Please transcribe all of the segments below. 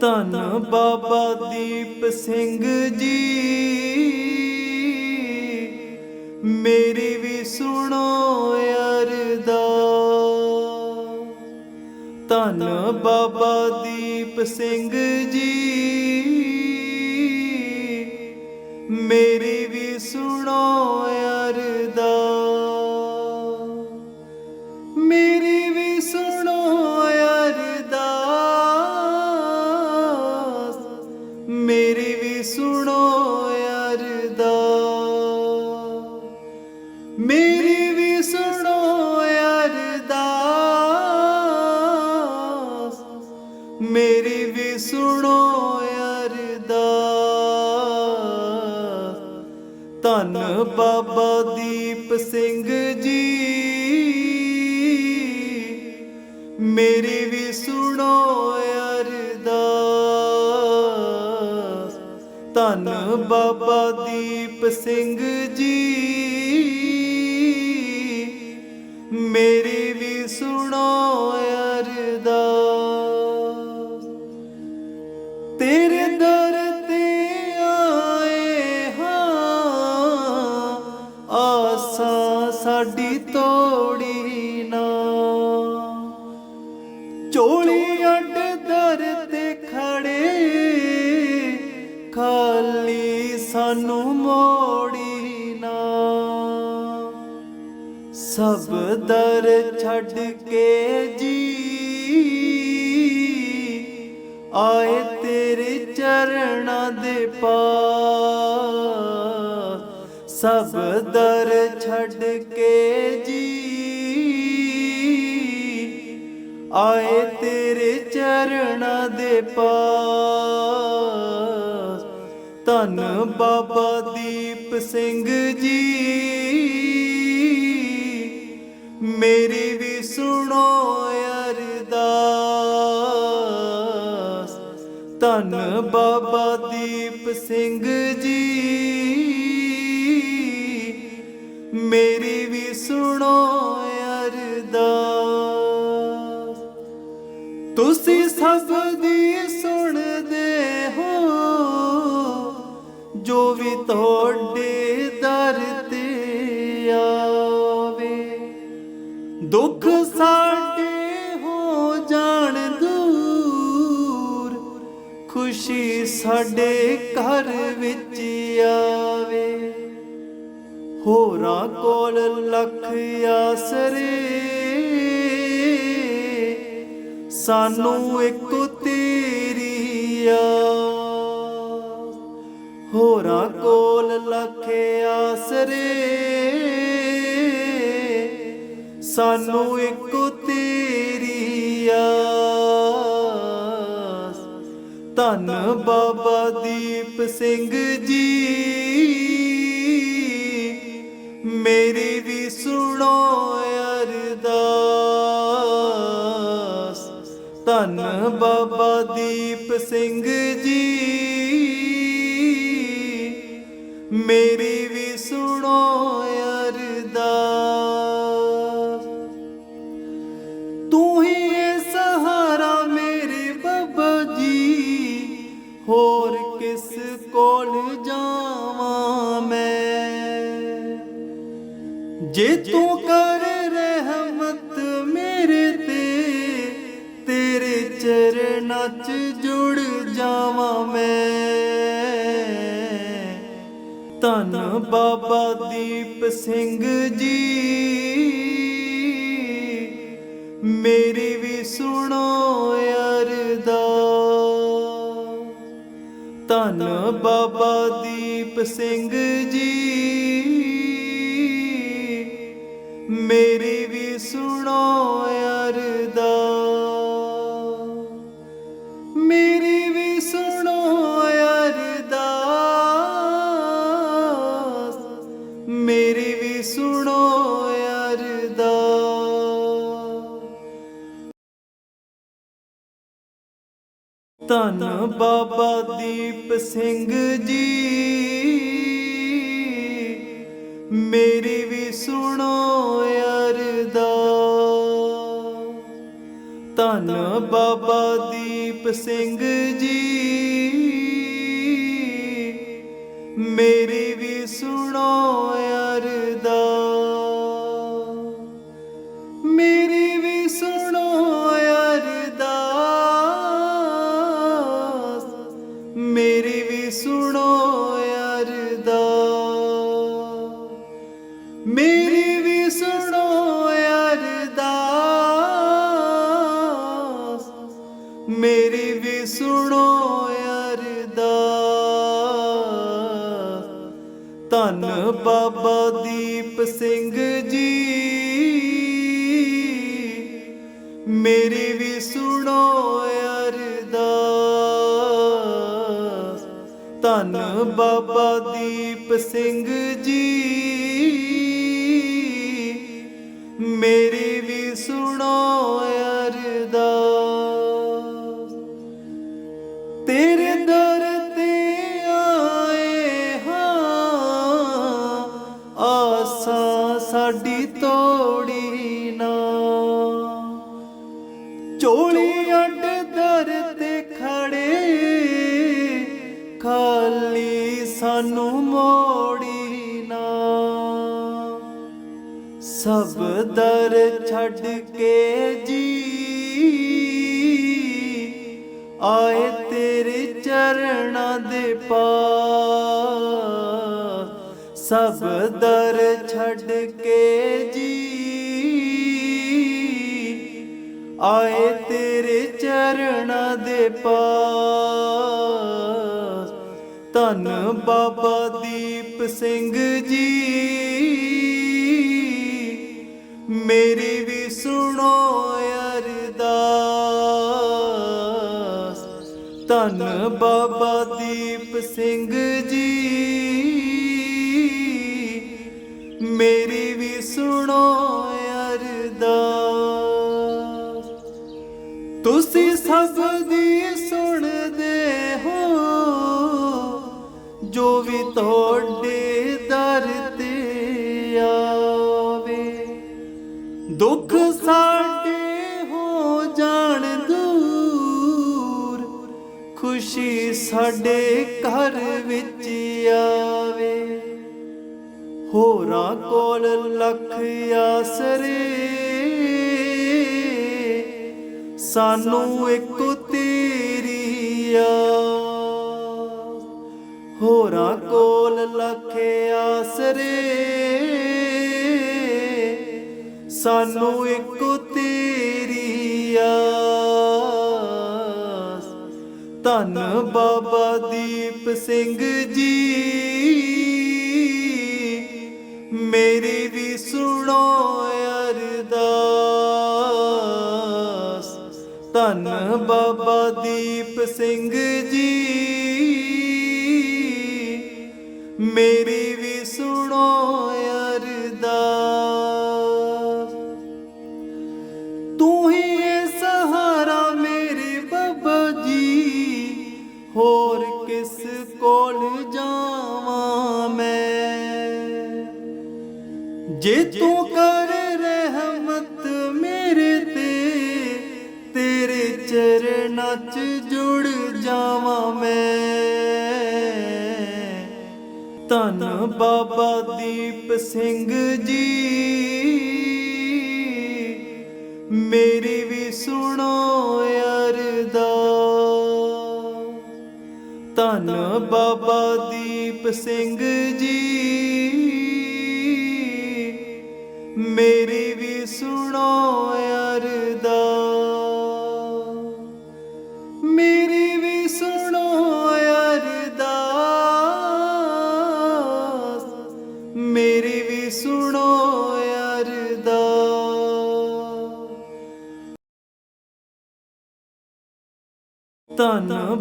ਧੰਨ ਬਾਬਾ ਦੀਪ ਸਿੰਘ ਜੀ। ਮੇਰੀ ਵੀ ਸੁਣੋ ਅਰਦਾਸ। ਧੰਨ ਬਾਬਾ ਦੀਪ ਸਿੰਘ ਜੀ। ਮੇਰੀ ਵੀ ਸੁਣੋ ਅਰਦਾਸ। ਮੇਰੀ ਵੀ ਸੁਣੋ ਅਰਦਾਸ। ਧੰਨ ਬਾਬਾ ਦੀਪ ਸਿੰਘ ਜੀ। ਮੇਰੀ ਵੀ ਸੁਣੋ ਅਰਦਾਸ। ਧੰਨ ਬਾਬਾ ਦੀਪ ਸਿੰਘ ਝੋਲੀ ਅੱਡ ਦਰ ਤੇ ਖੜੇ। ਖਾਲੀ ਸਾਨੂੰ ਮੋੜੀ ਨਾ। ਸਭ ਦਰ ਛੱਡ ਕੇ ਜੀ। ਆਏ ਤੇਰੇ ਚਰਨਾਂ ਦੇ ਪਾ ਸਭ ਦਰ ਛੱਡ ਆਏ ਤੇਰੇ ਚਰਨਾਂ ਦੇ ਪਾਸ। ਧੰਨ ਬਾਬਾ ਦੀਪ ਸਿੰਘ ਜੀ। ਮੇਰੀ ਵੀ ਸੁਣੋ ਅਰਦਾਸ। ਧੰਨ ਬਾਬਾ ਦੀਪ ਸਿੰਘ ਜੀ। ਮੇਰੀ ਵੀ ਸੁਣੋ ਸਭ ਦੀ ਸੁਣਦੇ ਹੋ। ਜੋ ਵੀ ਤੁਹਾਡੇ ਦਰ ਤੇ ਆਵੇ। ਦੁੱਖ ਸਾਡੇ ਹੋ ਜਾਣ ਦੂਰ। ਖੁਸ਼ੀ ਸਾਡੇ ਘਰ ਵਿੱਚ ਆਵੇ। ਹੋਰਾਂ ਕੋਲ ਲੱਖ ਆਸਰੇ ਸਾਨੂੰ ਇੱਕ ਤੇਰੀ ਆਸ ਹੋਰਾਂ ਕੋਲ ਲੱਖ ਆਸਰੇ। ਸਾਨੂੰ ਇੱਕ ਤੇਰੀ ਆਸ ਧੰਨ ਬਾਬਾ ਦੀਪ ਸਿੰਘ ਜੀ। ਮੇਰੀ ਵੀ ਸੁਣੋ। ਧੰਨ ਬਾਬਾ ਦੀਪ ਸਿੰਘ ਜੀ। ਮੇਰੀ ਸਿੰਘ ਜੀ, ਮੇਰੀ ਵੀ ਸੁਣੋ ਅਰਦਾਸ। ਧੰਨ ਬਾਬਾ ਦੀਪ ਸਿੰਘ ਜੀ, ਮੇਰੀ ਵੀ ਸੁਣੋ ਅਰਦਾਸ। ਸਿੰਘ ਜੀ ਮੇਰੀ ਕੇ ਜੀ। ਆਏ ਤੇਰੇ ਚਰਨਾਂ ਦੇ ਪਾਸ। ਧੰਨ ਬਾਬਾ ਦੀਪ ਸਿੰਘ ਜੀ। ਮੇਰੀ ਵੀ ਸੁਣੋ ਅਰਦਾਸ। ਧੰਨ ਬਾਬਾ ਦੀਪ ਸਿੰਘ ਜੀ। ਮੇਰੀ ਸੁਣੋ ਅਰਦਾਸ। ਤੁਸੀਂ ਸਭ ਦੀ ਸੁਣਦੇ ਹੋ, ਜੋ ਵੀ ਤੁਹਾਡੇ ਦਰ ਤੇ ਆਵੇ। ਦੁੱਖ ਸਾਡੇ ਹੋ ਜਾਣ ਦੂਰ, ਖੁਸ਼ੀ ਸਾਡੇ ਘਰ ਵਿੱਚ ਆਵੇ। ਹੋਰਾਂ ਕੋਲ ਲੱਖ ਆਸਰੇ। ਸਾਨੂੰ ਇੱਕੋ ਤੇਰੀ ਆਸ ਹੋਰਾਂ ਕੋਲ ਲੱਖ ਆਸਰੇ। ਸਾਨੂੰ ਇੱਕੋ ਤੇਰੀ ਆਸ ਧੰਨ ਬਾਬਾ ਦੀਪ ਸਿੰਘ ਜੀ। ਮੇਰੀ ਵੀ ਸੁਣੋ ਅਰਦਾਸ। ਧੰਨ ਬਾਬਾ ਦੀਪ ਸਿੰਘ ਜੀ। ਮੇਰੀ ਬਾਬਾ ਦੀਪ ਸਿੰਘ ਜੀ। ਮੇਰੀ ਵੀ ਸੁਣੋ ਅਰਦਾਸ। ਧੰਨ ਬਾਬਾ ਦੀਪ ਸਿੰਘ ਜੀ। ਮੇਰੀ ਵੀ ਸੁਣੋ ਅਰਦਾਸ।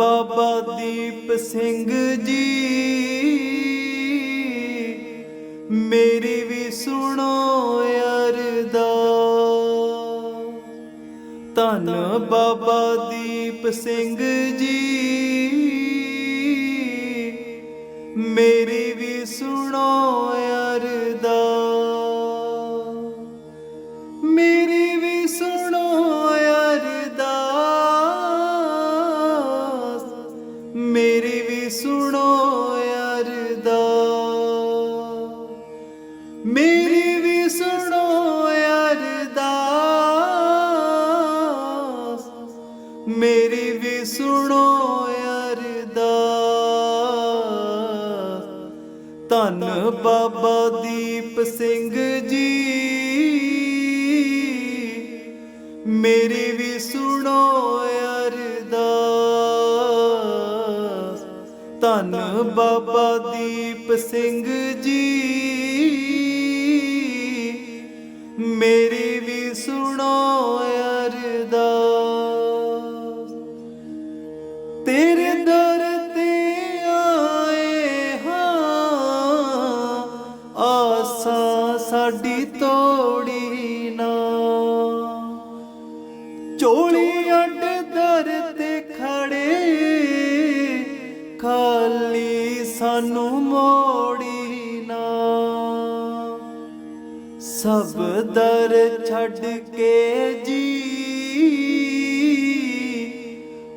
ਬਾਬਾ ਦੀਪ ਸਿੰਘ ਜੀ। ਮੇਰੀ ਵੀ ਸੁਣੋ ਅਰਦਾਸ। ਧੰਨ ਬਾਬਾ ਦੀਪ ਸਿੰਘ ਜੀ। ਮੇਰੀ ਬਾਬਾ ਦੀਪ ਸਿੰਘ ਜੀ। ਮੇਰੀ ਵੀ ਸੁਣੋ ਅਰਦਾਸ। ਧੰਨ ਬਾਬਾ ਦੀਪ ਸਿੰਘ ਜੀ। ਮੇਰੀ ਵੀ ਸੁਣੋ ਸਭ ਦਰ ਛੱਡ ਕੇ ਜੀ।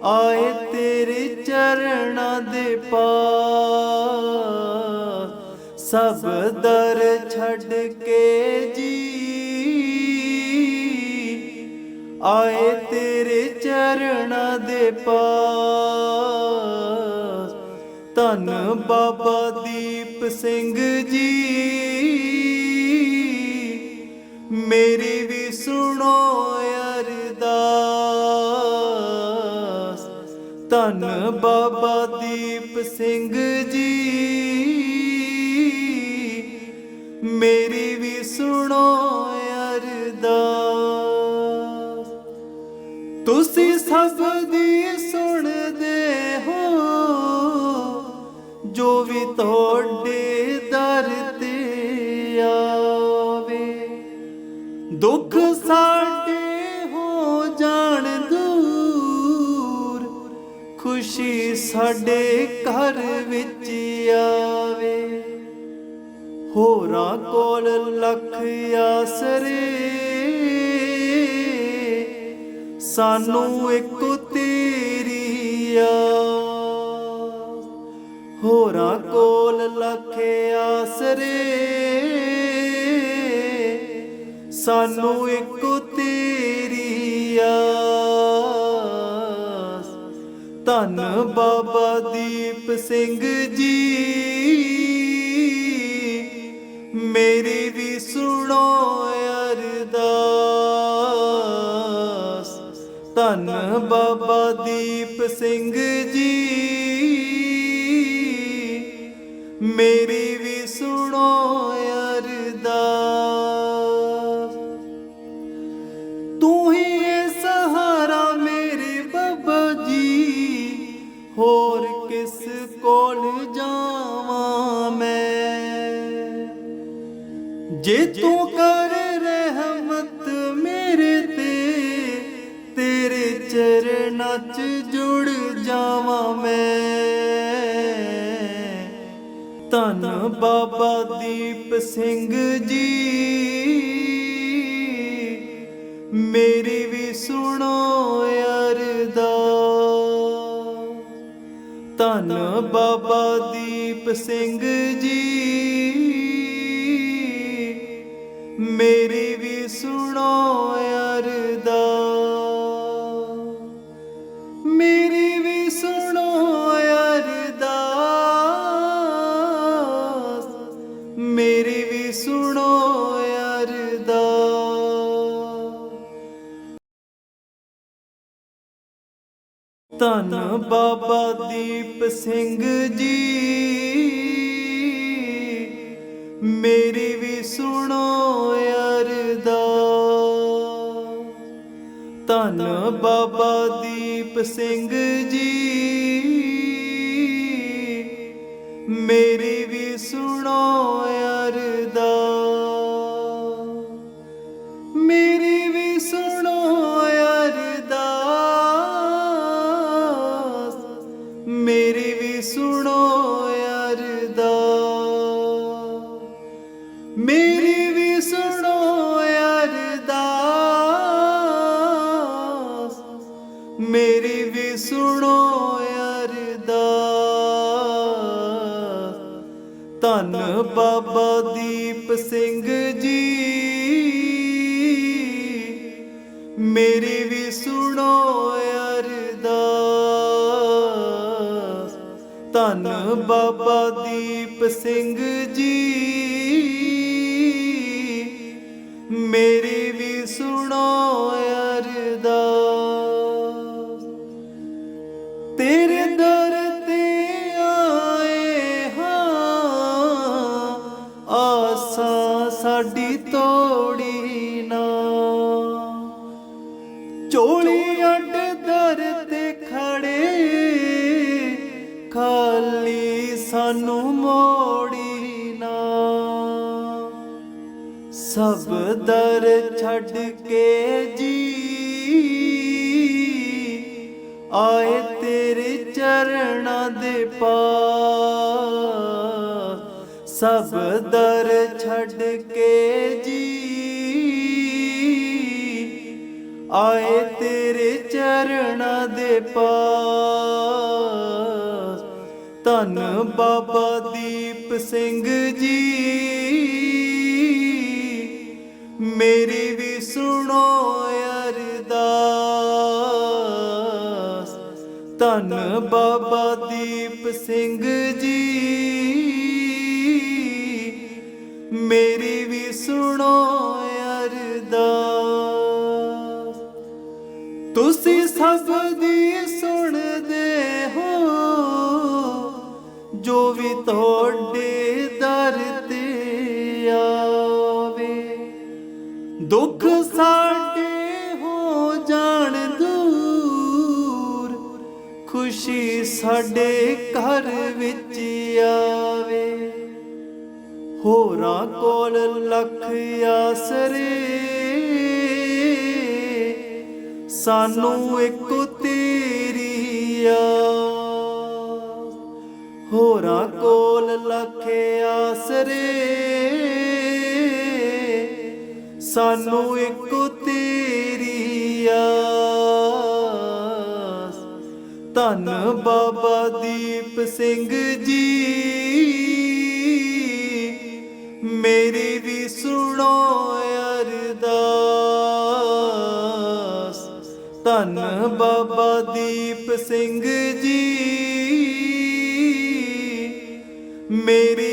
ਆਏ ਤੇਰੇ ਚਰਨਾਂ ਦੇ ਪਾਸ ਸਭ ਦਰ ਛੱਡ ਕੇ ਜੀ। ਆਏ ਤੇਰੇ ਚਰਨਾਂ ਦੇ ਪਾਸ ਧੰਨ ਬਾਬਾ ਦੀਪ ਸਿੰਘ ਜੀ। ਮੇਰੀ ਵੀ ਸੁਣੋ ਅਰਦਾਸ। ਧੰਨ ਬਾਬਾ ਦੀਪ ਸਿੰਘ ਜੀ। ਮੇਰੀ ਵੀ ਸੁਣੋ ਅਰਦਾਸ। ਤੁਸੀਂ ਸਭ ਦੀ ਸਾਡੇ ਘਰ ਵਿੱਚ ਆਵੇ। ਹੋਰਾਂ ਕੋਲ ਲੱਖ ਆਸਰੇ। ਸਾਨੂੰ ਇੱਕੋ ਤੇਰੀ ਆਸ ਹੋਰਾਂ ਕੋਲ ਲੱਖ ਆਸਰੇ। ਸਾਨੂੰ ਇੱਕੋ ਧੰਨ ਬਾਬਾ ਦੀਪ ਸਿੰਘ ਜੀ। ਮੇਰੀ ਵੀ ਸੁਣੋ ਅਰਦਾਸ। ਧੰਨ ਬਾਬਾ ਦੀਪ ਸਿੰਘ ਜੀ। ਮੇਰੀ ਜੇ ਤੂੰ ਕਰ ਰਹਿਮਤ ਮੇਰੇ ਤੇ, ਤੇਰੇ ਚਰਨਾਂ 'ਚ ਜੁੜ ਜਾਵਾਂ ਮੈਂ। ਧੰਨ ਬਾਬਾ ਦੀਪ ਸਿੰਘ ਜੀ, ਮੇਰੀ ਵੀ ਸੁਣੋ ਅਰਦਾਸ। ਧੰਨ ਬਾਬਾ ਦੀਪ ਸਿੰਘ ਜੀ ਮੇਰੀ ਵੀ ਸੁਣੋ ਅਰਦਾਸ ਮੇਰੀ ਵੀ ਸੁਣੋ ਅਰਦਾਸ ਮੇਰੀ ਵੀ ਸੁਣੋ ਅਰਦਾਸ ਧੰਨ ਬਾਬਾ ਦੀਪ ਸਿੰਘ ਜੀ। ਬਾਬਾ ਦੀਪ ਸਿੰਘ ਜੀ ਮੇਰੀ ਬਾਬਾ ਦੀਪ ਸਿੰਘ ਜੀ। ਮੇਰੀ ਵੀ ਸੁਣੋ ਅਰਦਾਸ। ਧੰਨ ਬਾਬਾ ਦੀਪ ਸਿੰਘ ਜੀ। ਸਾਡੀ ਤੋੜੀ ਨਾ। ਚੋਲੀ ਅੱਡ ਦਰ ਤੇ ਖੜੇ, ਖਾਲੀ ਸਾਨੂੰ ਮੋੜੀ ਨਾ। ਸਭ ਦਰ ਛੱਡ ਕੇ ਜੀ, ਆਏ ਤੇਰੇ ਚਰਨਾਂ ਦੇ ਪਾ ਸਭ ਦਰ ਛੱਡ ਆਏ ਤੇਰੇ ਚਰਨਾਂ ਦੇ ਪਾਸ। ਧੰਨ ਬਾਬਾ ਦੀਪ ਸਿੰਘ ਜੀ। ਮੇਰੀ ਵੀ ਸੁਣੋ ਅਰਦਾਸ। ਧੰਨ ਬਾਬਾ ਦੀਪ ਸਿੰਘ ਜੀ। ਮੇਰੀ ਵੀ ਸੁਣੋ ਸਭ ਦੀ ਸੁਣਦੇ ਹੋ, ਜੋ ਵੀ ਤੁਹਾਡੇ ਦਰ ਤੇ ਆਵੇ। ਦੁੱਖ ਸਾਡੇ ਹੋ ਜਾਣ ਦੂਰ, ਖੁਸ਼ੀ ਸਾਡੇ ਘਰ ਵਿੱਚ ਆਵੇ। ਹੋਰਾਂ ਕੋਲ ਲੱਖ ਆਸਰੇ ਸਾਨੂੰ ਇੱਕੋ ਤੇਰੀ ਆਸ। ਹੋਰਾਂ ਕੋਲ ਲੱਖ ਆਸਰੇ। ਸਾਨੂੰ ਇੱਕੋ ਤੇਰੀ ਆਸ। ਧੰਨ ਬਾਬਾ ਦੀਪ ਸਿੰਘ ਜੀ, ਮੇਰੀ ਵੀ ਸੁਣੋ ਧੰਨ ਬਾਬਾ ਦੀਪ ਸਿੰਘ ਜੀ। ਮੇਰੀ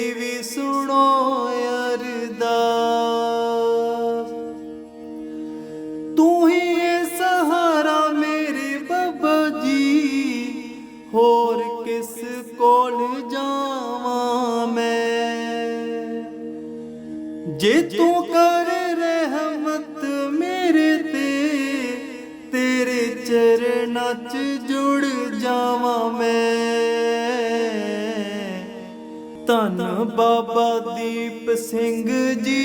ਬਾਬਾ ਦੀਪ ਸਿੰਘ ਜੀ।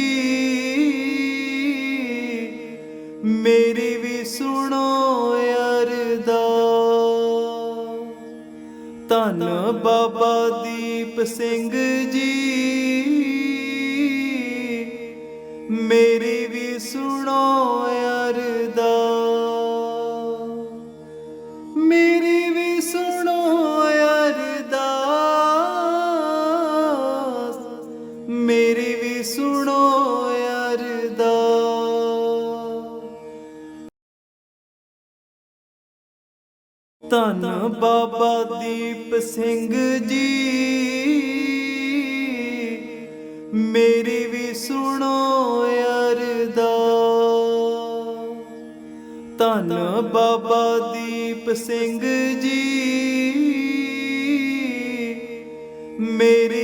ਮੇਰੀ ਵੀ ਸੁਣੋ ਅਰਦਾਸ ਧੰਨ ਬਾਬਾ ਦੀਪ ਸਿੰਘ ਜੀ। ਮੇਰੀ ਵੀ ਸੁਣੋ ਸਿੰਘ ਜੀ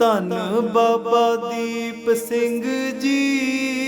ਧੰਨ ਬਾਬਾ ਦੀਪ ਸਿੰਘ ਜੀ।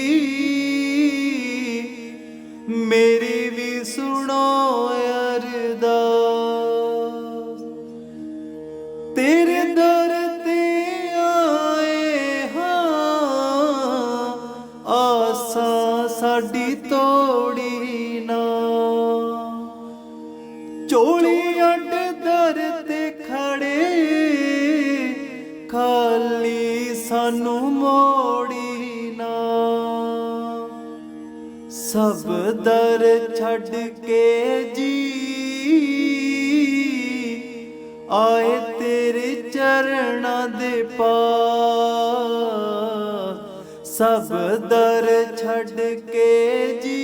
ਆਏ ਤੇਰੇ ਚਰਨਾਂ ਦੇ ਪਾ ਸਭ ਦਰ ਛੱਡ ਕੇ ਜੀ।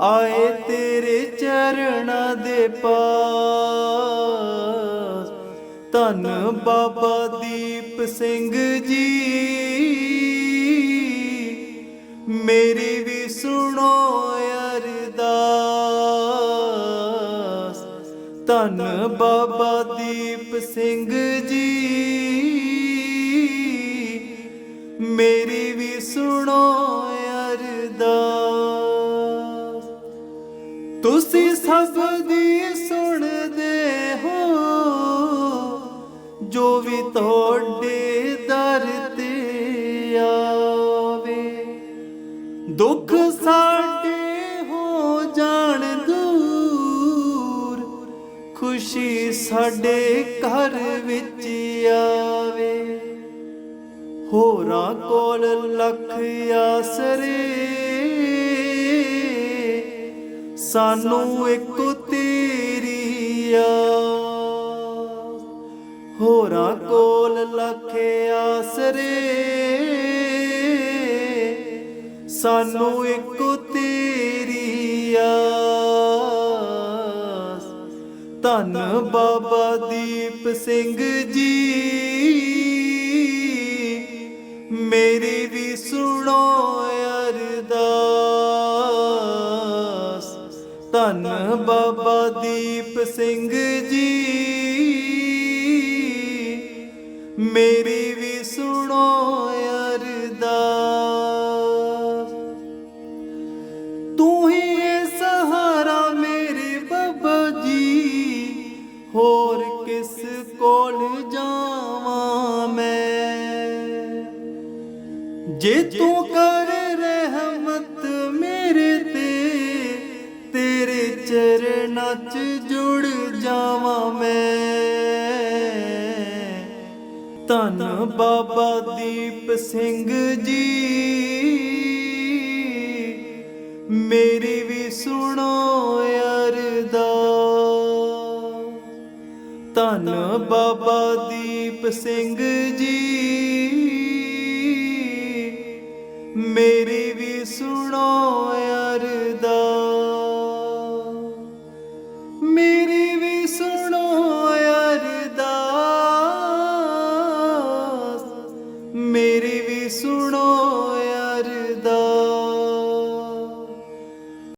ਆਏ ਤੇਰੇ ਚਰਨਾਂ ਦੇ ਪਾ ਧੰਨ ਬਾਬਾ ਦੀਪ ਸਿੰਘ ਜੀ। ਮੇਰੀ ਵੀ ਸੁਣੋ ਧੰਨ ਬਾਬਾ ਦੀਪ ਸਿੰਘ ਜੀ। ਮੇਰੀ ਵੀ ਸੁਣੋ ਅਰਦਾਸ। ਤੁਸੀਂ ਸਭ ਸਾਨੂੰ ਇੱਕੋ ਤੇਰੀ ਆਸ ਹੋਰਾਂ ਕੋਲ ਲੱਖ ਆਸਰੇ। ਸਾਨੂੰ ਇੱਕੋ ਤੇਰੀ ਆਸ ਧੰਨ ਬਾਬਾ ਦੀਪ ਸਿੰਘ ਜੀ। ਮੇਰੀ ਬਾਬਾ ਦੀਪ ਸਿੰਘ ਜੀ ਮੇਰੀ ਤੇਰੇ ਚਰਨਾਂ 'ਚ ਜੁੜ ਜਾਵਾਂ ਮੈਂ। ਧੰਨ ਬਾਬਾ ਦੀਪ ਸਿੰਘ ਜੀ, ਮੇਰੀ ਵੀ ਸੁਣੋ ਅਰਦਾਸ ਧੰਨ ਬਾਬਾ ਦੀਪ ਸਿੰਘ ਜੀ, ਮੇਰੀ ਵੀ ਸੁਣੋ